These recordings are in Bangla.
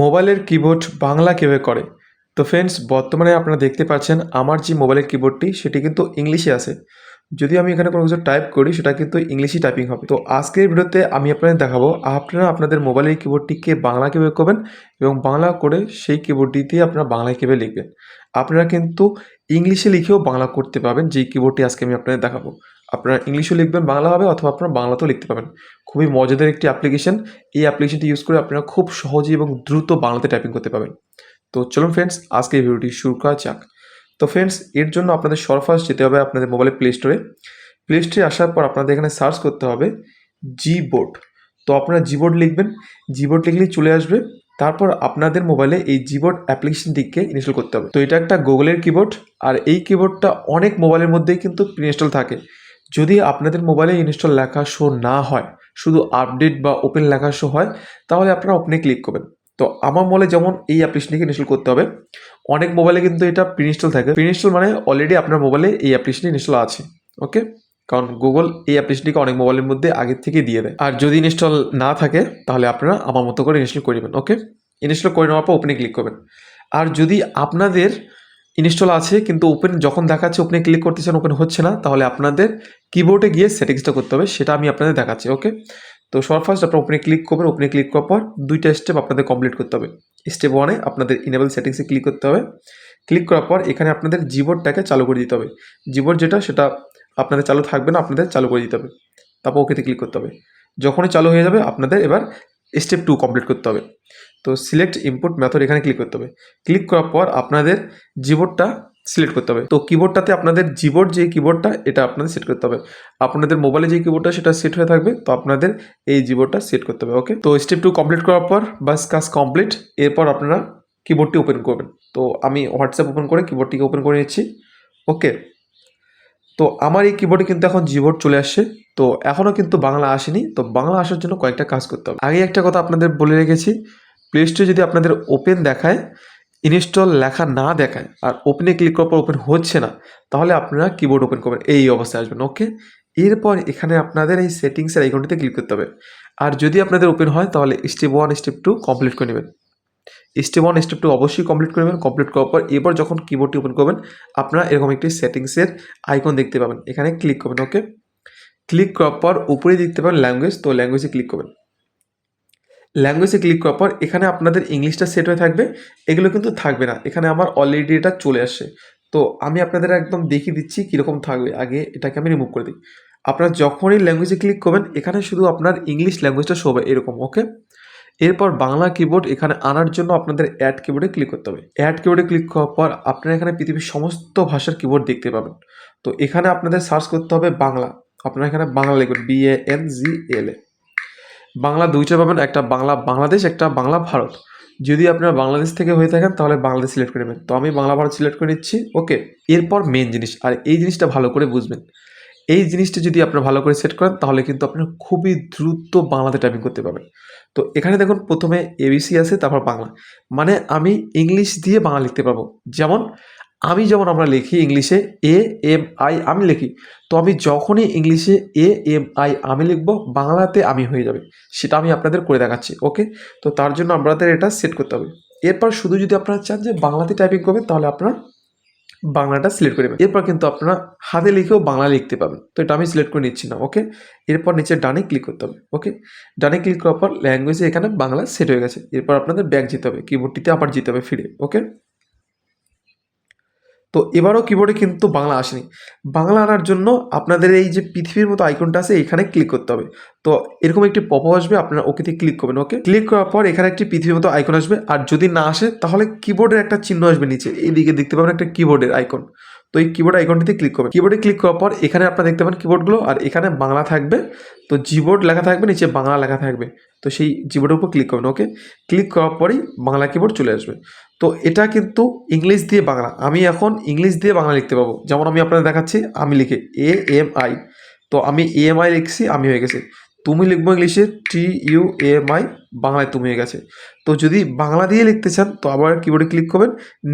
মোবাইলের কিবোর্ড বাংলা কীভাবে করে? তো ফ্রেন্ডস বর্তমানে আপনারা দেখতে পাচ্ছেন আমার যে মোবাইলের কিবোর্ডটি, সেটি কিন্তু ইংলিশে আছে। যদি আমি এখানে কোনো কিছু টাইপ করি, সেটা কিন্তু ইংলিশই টাইপিং হবে। তো আজকের ভিডিওতে আমি আপনাদের দেখাবো, আপনারা আপনাদের মোবাইলের কিবোর্ডটিকে বাংলা কীভাবে করবেন এবং বাংলা করে সেই কিবোর্ডটিতে আপনারা বাংলায় কীভাবে লিখবেন। আপনারা কিন্তু ইংলিশে লিখেও বাংলা করতে পারবেন, যেই কিবোর্ডটি আজকে আমি আপনাদের দেখাবো। আপনারা ইংলিশেও লিখবেন, বাংলা হবে অথবা আপনারা বাংলাতেও লিখতে পাবেন খুবই মজাদার একটি অ্যাপ্লিকেশন এই অ্যাপ্লিকেশনটি ইউজ করে আপনারা খুব সহজে এবং দ্রুত বাংলাতে টাইপিং করতে পারবেন। তো চলুন ফ্রেন্ডস আজকে এই ভিডিওটি শুরু করা যাক। তো ফ্রেন্ডস এর জন্য আপনাদের সরফার্স্ট যেতে হবে আপনাদের মোবাইলের প্লে স্টোরে প্লে স্টোরে আসার পর আপনাদের এখানে সার্চ করতে হবে জি বোর্ড তো আপনারা জিবোর্ড লিখবেন। জিবোর্ড লিখলেই চলে আসবে। তারপর আপনাদের মোবাইলে এই জিবোর্ড অ্যাপ্লিকেশনটিকে ইনস্টল করতে হবে। তো এটা একটা গুগলের কিবোর্ড আর এই কিবোর্ডটা অনেক মোবাইলের মধ্যেই কিন্তু ইনস্টল থাকে। যদি আপনাদের মোবাইলে ইনস্টল লেখা শো না হয়, শুধু আপডেট বা ওপেন লেখা শো হয়, তাহলে আপনারা ওপেনে ক্লিক করবেন। তো আমার মোবাইলে যেমন এই অ্যাপ্লিকেশনটিকে ইনস্টল করতে হবে, অনেক মোবাইলে কিন্তু এটা প্রিনস্টল থাকে। প্রিনস্টল মানে অলরেডি আপনার মোবাইলে এই অ্যাপ্লিকেশনটি ইনস্টল আছে ওকে কারণ গুগল এই অ্যাপ্লিকেশনটিকে অনেক মোবাইলের মধ্যে আগের থেকে দিয়ে দেয়। আর যদি ইনস্টল না থাকে, তাহলে আপনারা আমার মতো করে ইনস্টল করে নেবেন ওকে ইনস্টল করে নেওয়ার পর ওপেনে ক্লিক করবেন। আর যদি আপনাদের ইনস্টল আছে, কিন্তু ওপেন যখন দেখাচ্ছে ওপেনে ক্লিক করতেছেন ওপেন হচ্ছে না, তাহলে আপনাদের কিবোর্ডে গিয়ে সেটিংসটা করতে হবে, সেটা আমি আপনাদের দেখাচ্ছি ওকে তো সবার ফার্স্ট আপনার ওপেনে ক্লিক করবেন ওপেনে ক্লিক করার পর দুইটা স্টেপ আপনাদের কমপ্লিট করতে হবে। স্টেপ ওয়ানে আপনাদের ইনেবল সেটিংসে ক্লিক করতে হবে। ক্লিক করার পর এখানে আপনাদের জিবোর্ডটাকে চালু করে দিতে হবে। জিবোর্ড যেটা, সেটা আপনাদের চালু থাকবে না, আপনাদের চালু করে দিতে হবে। তারপর ওকেতে ক্লিক করতে হবে। যখনই চালু হয়ে যাবে, আপনাদের এবার স্টেপ টু কমপ্লিট করতে হবে। তো সিলেক্ট ইনপুট মেথড এখানে ক্লিক করতে হবে। ক্লিক করার পর আপনাদের জিবোর্ডটা সিলেক্ট করতে হবে। তো কিবোর্ডটাতে আপনাদের জিবোর্ড যে কিবোর্ডটা এটা আপনাদের সেট করতে হবে। আপনাদের মোবাইলে যে কিবোর্ডটা সেটা সেট হয়ে থাকবে। তো আপনাদের এই জিবোর্ডটা সেট করতে হবে ওকে তো স্টেপ টু কমপ্লিট করার পর বাস কাজ কমপ্লিট এরপর আপনারা কিবোর্ডটি ওপেন করবেন। তো আমি হোয়াটসঅ্যাপ ওপেন করে কিবোর্ডটিকে ওপেন করে নিচ্ছি ওকে তো আমার এই কিবোর্ডে কিন্তু এখন জিবোর্ড চলে আসছে। তো এখনও কিন্তু বাংলা আসেনি। তো বাংলা আসার জন্য কয়েকটা কাজ করতে হবে। আগে একটা কথা আপনাদের বলে রেখেছি। প্লে স্টোরে যদি আপনাদের ওপেন দেখায় ইনস্টল লেখা না দেখায়, আর ওপেনে ক্লিক করার পর ওপেন হচ্ছে না, তাহলে আপনারা কিবোর্ড ওপেন করবেন। এই অবস্থায় আসবেন ওকে এরপর এখানে আপনাদের এই সেটিংসের আইকনটিতে ক্লিক করতে হবে। আর যদি আপনাদের ওপেন হয়, তাহলে step one step two complete করে নেবেন। স্টেপ ওয়ান স্টেপ টু অবশ্যই কমপ্লিট করে নেবেন। কমপ্লিট করার পর এবার যখন কিবোর্ডটি ওপেন করবেন, আপনারা এরকম একটি সেটিংসের আইকন দেখতে পাবেন। এখানে ক্লিক করবেন ওকে ক্লিক করার পর উপরে দেখতে পাবেন ল্যাঙ্গুয়েজ তো ল্যাঙ্গুয়েজে ক্লিক করবেন। ল্যাঙ্গুয়েজে ক্লিক করার পর এখানে আপনাদের ইংলিশটা সেট হয়ে থাকবে। এগুলো কিন্তু থাকবে না। এখানে আমার অলরেডি এটা চলে আসছে। তো আমি আপনাদের একদম দেখিয়ে দিচ্ছি কীরকম থাকবে। আগে এটাকে আমি রিমুভ করে দিই। আপনারা যখনই ল্যাঙ্গুয়েজে ক্লিক করবেন, এখানে শুধু আপনার ইংলিশ ল্যাঙ্গুয়েজটা শো হবে এরকম ওকে এরপর বাংলা কিবোর্ড এখানে আনার জন্য আপনাদের অ্যাড কিবোর্ডে ক্লিক করতে হবে। অ্যাড কিবোর্ডে ক্লিক করার পর আপনারা এখানে পৃথিবীর সমস্ত ভাষার কিবোর্ড দেখতে পাবেন। তো এখানে আপনাদের সার্চ করতে হবে বাংলা। আপনারা এখানে বাংলা লিখবেন B A N G L A Bangla দুইটা পাবেন, একটা বাংলা বাংলাদেশ, একটা বাংলা ভারত। যদি আপনারা বাংলাদেশ থেকে হয়ে থাকেন, তাহলে বাংলাদেশ সিলেক্ট করে নেবেন। তো আমি বাংলা ভারত সিলেক্ট করে নিচ্ছি, ওকে। এরপর মেন জিনিস, আর এই জিনিসটা ভালো করে বুঝবেন। এই জিনিসটা যদি আপনারা ভালো করে সেট করেন, তাহলে কিন্তু আপনারা খুবই দ্রুত বাংলাতে টাইপিং করতে পারবেন। তো এখানে দেখুন, প্রথমে এবিসি আছে, তারপর বাংলা। মানে আমি ইংলিশ দিয়ে বাংলা লিখতে পারব। যেমন আমি যেমন আমরা লিখি ইংলিশে এ এম আই আমি লিখি, তো আমি যখনই ইংলিশে এ এম আই আমি লিখব, বাংলাতে আমি হয়ে যাবে। সেটা আমি আপনাদের করে দেখাচ্ছি ওকে তো তার জন্য আপনাদের এটা সেট করতে হবে। এরপর শুধু যদি আপনারা চান যে বাংলাতে টাইপিং করবেন, তাহলে আপনারা বাংলাটা সিলেক্ট করে নেবেন। এরপর কিন্তু আপনারা হাতে লিখেও বাংলা লিখতে পাবেন তো এটা আমি সিলেক্ট করে নিচ্ছি না ওকে এরপর নিচে ডানে ক্লিক করতে হবে ওকে ডানে ক্লিক করার পর ল্যাঙ্গুয়েজে এখানে বাংলা সেট হয়ে গেছে। এরপর আপনাদের ব্যাক যেতে হবে কিবোর্ডটিতে আবার যেতে হবে ফিরে ওকে তো এবারও কিবোর্ডে কিন্তু বাংলা আসেনি। বাংলা আনার জন্য আপনাদের এই যে পৃথিবীর মতো আইকনটা আছে, এখানে ক্লিক করতে হবে। তো এরকম একটি পপ আসবে, আপনারা ওকেতে ক্লিক করবেন ওকে ক্লিক করার পর এখানে একটি পৃথিবীর মতো আইকন আসবে। আর যদি না আসে, তাহলে কিবোর্ডের একটা চিহ্ন আসবে নিচে। এইদিকে দেখতে পাবেন একটা কিবোর্ডের আইকন তো এই কিবোর্ড আইকনটিতে ক্লিক করবেন। কিবোর্ডে ক্লিক করার পর এখানে আপনারা দেখতে পাবেন কিবোর্ডগুলো আর এখানে বাংলা থাকবে। তো জিবোর্ড লেখা থাকবে, নিচে বাংলা লেখা থাকবে। তো সেই জিবোর্ডের উপর ক্লিক করবেন ওকে ক্লিক করার পরেই বাংলা কিবোর্ড চলে আসবে। তো এটা কিন্তু ইংলিশ দিয়ে বাংলা। আমি এখন ইংলিশ দিয়ে বাংলা লিখতে পাবো যেমন আমি আপনাদের দেখাচ্ছি, আমি লিখে এ এম আই তো আমি এ এম আই লিখছি, আমি হয়ে গেছে। তুমি লিখব ইংলিশে টি ইউ এম আই বাংলায় তুমি হয়ে গেছে। তো যদি বাংলা দিয়ে লিখতে চান, তো আবার কিবোর্ডে ক্লিক করবেন,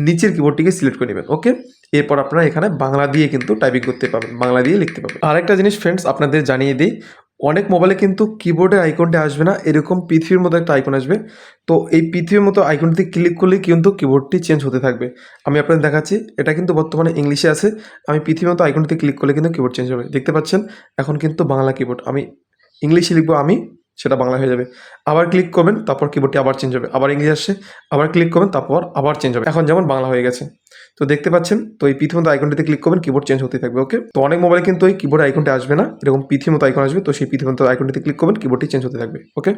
নিচের কিবোর্ডটিকে সিলেক্ট করে নেবেন ওকে এরপর আপনারা এখানে বাংলা দিয়ে কিন্তু টাইপিং করতে পারবেন, বাংলা দিয়ে লিখতে পারবেন। আরেকটা জিনিস ফ্রেন্ডস আপনাদের জানিয়ে দিই অনেক মোবাইলে কিন্তু কিবোর্ডের আইকনটি আসবে না, এরকম পৃথিবীর মতো একটা আইকন আসবে। তো এই পৃথিবীর মতো আইকনটি ক্লিক করলেই কিন্তু কিবোর্ডটি চেঞ্জ হতে থাকবে। আমি আপনাদের দেখাচ্ছি, এটা কিন্তু বর্তমানে ইংলিশে আছে। আমি পৃথিবীর মতো আইকনটিতে ক্লিক করলে কিন্তু কিবোর্ড চেঞ্জ হবে। দেখতে পাচ্ছেন, এখন কিন্তু বাংলা কিবোর্ড আমি ইংলিশে লিখব আমি সেটা বাংলা হয়ে যাবে। আবার ক্লিক করবেন, তারপর কিবোর্ডটি আবার চেঞ্জ হবে। আবার ইংলিশ আসছে, আবার ক্লিক করবেন, তারপর আবার চেঞ্জ হবে। এখন যেমন বাংলা হয়ে গেছে। তো দেখতে পাচ্ছেন, তো এই পৃথিবীর আইকনটিতে ক্লিক করবেন কিবোর্ড চেঞ্জ হতে থাকবে ওকে তো অনেক মোবাইলে কিন্তু এই কিবোর্ড আইকনটি আসবে না। এরকম পৃথিবীর মতো আইকন আসবে, তো সেই পৃথিবীতে মতো আইকনটিতে ক্লিক করবেন কিবোর্ডটি চেঞ্জ হতে থাকবে ওকে